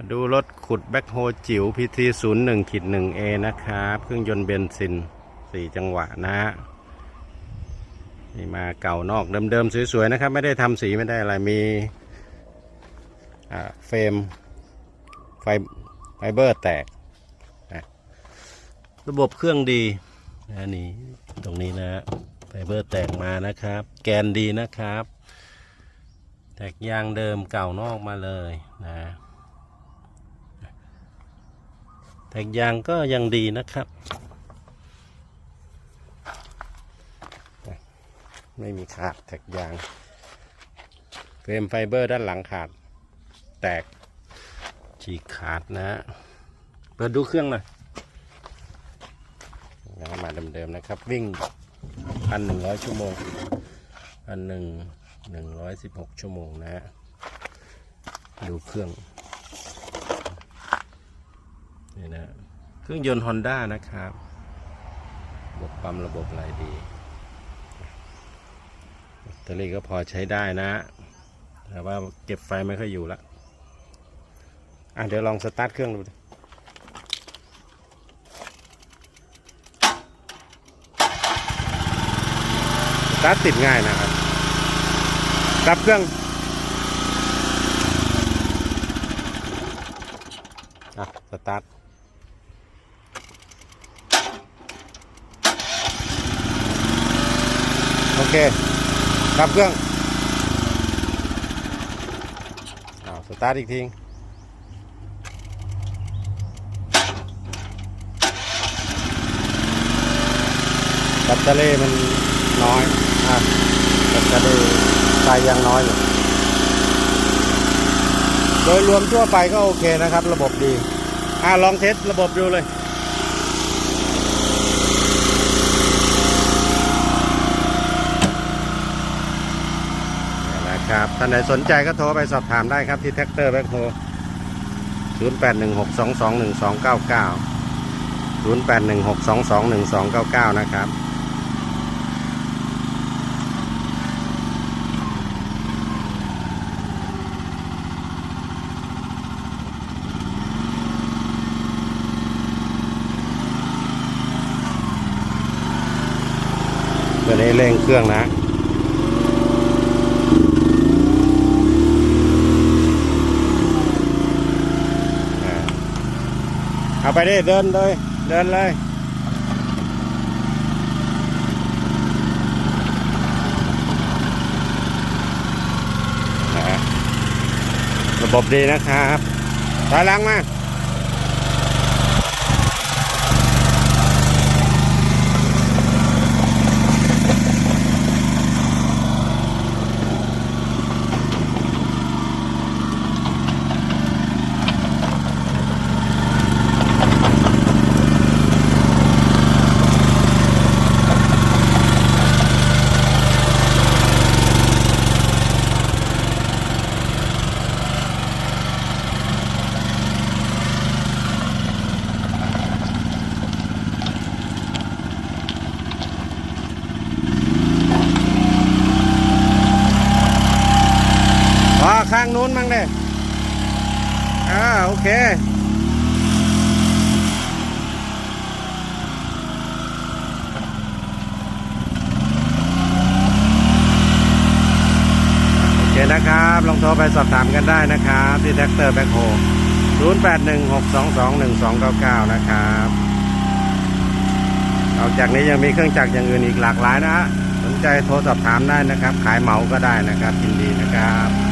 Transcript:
มาดูรถขุดแบ็คโฮจิ๋ว PT 0 1ขีด 1 A นะครับ เครื่องยนต์เบนซิน 4 จังหวะนะฮะนี่มาเก่านอกเดิมๆ สวย ๆ นะครับ ไม่ได้ทำสีไม่ได้อะไร มีเฟรมไฟไฟเบอร์แตกนะระบบเครื่องดีนะนี่ตรงนี้นะไฟเบอร์แตกมานะครับ แกนดีนะครับ แตกยางเดิมเก่านอกมาเลยนะ แต กยางก็ยังดีนะครับ ไม่มีขาดแตกยางเฟรมไฟเบอร์ด้านหลังขาด แตกฉีกขาดนะเปิดดูเครื่องหน่อยมาเดิมๆนะครับ วิ่งพันหนึ่งร้อยชั่วโมงพันหนึ่งหนึ่งร้อยสิบหกชั่วโมงนะฮะดูเครื่อง นี่นะเครื่องยนต์ Honda นะครับระบบปั๊มระบบอะไรดีแบตเตอรี่ก็พอใช้ได้นะ แต่ว่าเก็บไฟไม่ค่อยอยู่ละอะเดี๋ยวลองสตาร์ทเครื่องดูสตาร์ทติดง่ายนะครับดับเครื่องอะสตาร์ท โอ เคดับเครื่องเอาสตาร์ทอีกทีแบตเตอรี่มันน้อยอะแบตเตอรี่ใส่ยังน้อยอยู่โดยรวมทั่วไปก็โอเคนะครับ ระบบดีอะลองเทสระบบดูเลย นะครับท่านใดสนใจก็โทรไปสอบถามได้ครับที่แท็กเตอร์แบ็คโฮ0 8 1 6 2 2 1 2 9 9 0 8 1 6 2 2 1 2 9 9 นะครับ ตัวนี้เร่งเครื่องนะ เอาไปดิเดินเลย เดินเลยระบบดีนะครับถอยหลังมา ข้างนู้นมั้งเนี่ยอ่าโอเคโอเคนะครับลองโทรไปสอบถามกันได้นะครับ ที่แท็กเตอร์แบ็คโฮ0 8 1 6 2 2 1 2 9 9 นะครับ นอกจากนี้ยังมีเครื่องจักรอย่างอื่นอีกหลากหลายนะฮะ สนใจโทรสอบถามได้นะครับ ขายเหมาก็ได้นะครับยินดีนะครับ